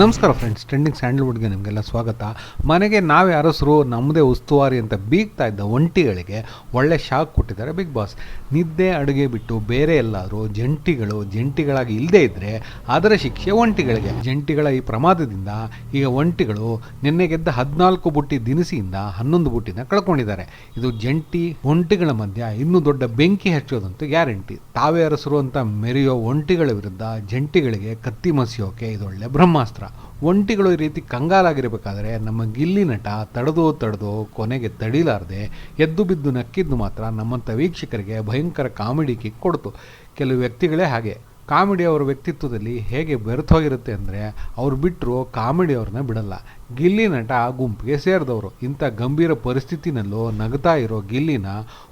ನಮಸ್ಕಾರ friends trending ಸ್ಯಾಂಡಲ್ವುಡ್ಗೆ ನಿಮಗೆಲ್ಲ ಸ್ವಾಗತ. ಮನೆಗೆ ನಾವೇ ಅರಸರು ನಮ್ಮದೇ ಉಸ್ತುವಾರಿ ಅಂತ ಬೀಗ್ತಾ ಇದ್ದ ಒಂಟಿಗಳಿಗೆ ಒಳ್ಳೆ ಶಾಕ್ ಕೊಟ್ಟಿದ್ದಾರೆ ಬಿಗ್ ಬಾಸ್ ನಿದ್ದೆ ಅಡುಗೆ ಬಿಟ್ಟು ಬೇರೆ ಎಲ್ಲಾದರೂ ಜಂಟಿಗಳು ಜಂಟಿಗಳಾಗಿ ಇಲ್ಲದೇ ಇದ್ದರೆ ಅದರ ಶಿಕ್ಷೆ ಒಂಟಿಗಳಿಗೆ. ಜಂಟಿಗಳ ಈ ಪ್ರಮಾದದಿಂದ ಈಗ ಒಂಟಿಗಳು ನಿನ್ನೆ ಗೆದ್ದ ಹದಿನಾಲ್ಕು ಬುಟ್ಟಿ ದಿನಸಿಯಿಂದ ಹನ್ನೊಂದು ಬುಟ್ಟಿನ ಕಳ್ಕೊಂಡಿದ್ದಾರೆ. ಇದು ಜಂಟಿ ಒಂಟಿಗಳ ಮಧ್ಯ ಇನ್ನೂ ದೊಡ್ಡ ಬೆಂಕಿ ಹಚ್ಚೋದಂತೂ ಗ್ಯಾರಂಟಿ. ತಾವೇ ಅರಸರು ಅಂತ ಮೆರೆಯೋ ಒಂಟಿಗಳ ವಿರುದ್ಧ ಜಂಟಿಗಳಿಗೆ ಕತ್ತಿ ಮಸಿಯೋಕೆ ಇದೊಳ್ಳೆ ಬ್ರಹ್ಮಾಸ್ತ್ರ. ಒಂಟಿಗಳು ಈ ರೀತಿ ಕಂಗಾಲಾಗಿರಬೇಕಾದ್ರೆ ನಮ್ಮ ಗಿಲ್ಲಿ ನಟ ತಡೆದು ತಡೆದೋ ಕೊನೆಗೆ ತಡಿಲಾರದೆ ಎದ್ದು ಬಿದ್ದು ನಕ್ಕಿದ್ದು ಮಾತ್ರ ನಮ್ಮಂಥ ವೀಕ್ಷಕರಿಗೆ ಭಯಂಕರ ಕಾಮಿಡಿ ಕಿಕ್ ಕೊಡ್ತು. ಕೆಲವು ವ್ಯಕ್ತಿಗಳೇ ಹಾಗೆ. ಕಾಮಿಡಿ ಅವರ ವ್ಯಕ್ತಿತ್ವದಲ್ಲಿ ಹೇಗೆ ಬೆರೆತೋಗಿರುತ್ತೆ ಅಂದರೆ ಅವ್ರು ಬಿಟ್ಟರು ಕಾಮಿಡಿ ಅವ್ರನ್ನ ಬಿಡಲ್ಲ. ಗಿಲ್ಲಿ ನಟ ಆ ಗುಂಪಿಗೆ ಸೇರಿದವರು. ಇಂಥ ಗಂಭೀರ ಪರಿಸ್ಥಿತಿನಲ್ಲೂ ನಗ್ತಾ ಇರೋ ಗಿಲ್ಲಿನ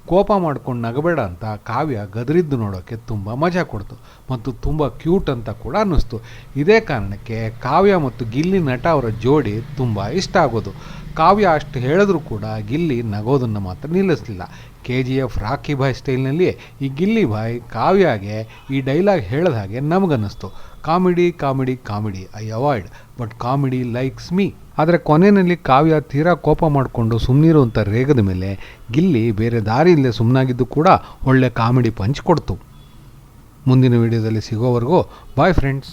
ಕೋಪ ಮಾಡ್ಕೊಂಡು ನಗಬೇಡ ಅಂತ ಕಾವ್ಯ ಗದರಿದ್ದು ನೋಡೋಕ್ಕೆ ತುಂಬ ಮಜಾ ಕೊಡ್ತು ಮತ್ತು ತುಂಬ ಕ್ಯೂಟ್ ಅಂತ ಕೂಡ ಅನ್ನಿಸ್ತು. ಇದೇ ಕಾರಣಕ್ಕೆ ಕಾವ್ಯ ಮತ್ತು ಗಿಲ್ಲಿ ನಟ ಅವರ ಜೋಡಿ ತುಂಬ ಇಷ್ಟ ಆಗೋದು. ಕಾವ್ಯ ಅಷ್ಟು ಹೇಳಿದ್ರೂ ಕೂಡ ಗಿಲ್ಲಿ ನಗೋದನ್ನು ಮಾತ್ರ ನಿಲ್ಲಿಸಲಿಲ್ಲ. K G F Rocky boy ಸ್ಟೈಲ್ನಲ್ಲಿಯೇ ಈ ಗಿಲ್ಲಿ ಬಾಯ್ ಕಾವ್ಯಾಗೆ ಈ ಡೈಲಾಗ್ ಹೇಳಿದ ಹಾಗೆ ನಮಗನ್ನಿಸ್ತು. Comedy comedy comedy, I avoid. But comedy likes me ಆದರೆ ಕೊನೆಯಲ್ಲಿ ಕಾವ್ಯ ತೀರಾ ಕೋಪ ಮಾಡಿಕೊಂಡು ಸುಮ್ಮನಿರುವಂಥ ರೇಗದ ಮೇಲೆ ಗಿಲ್ಲಿ ಬೇರೆ ದಾರಿ ಸುಮ್ಮನಾಗಿದ್ದು ಕೂಡ ಒಳ್ಳೆ ಕಾಮಿಡಿ ಪಂಚ್ ಕೊಡ್ತು. ಮುಂದಿನ ವಿಡಿಯೋದಲ್ಲಿ ಸಿಗೋವರೆಗೂ ಬಾಯ್ ಫ್ರೆಂಡ್ಸ್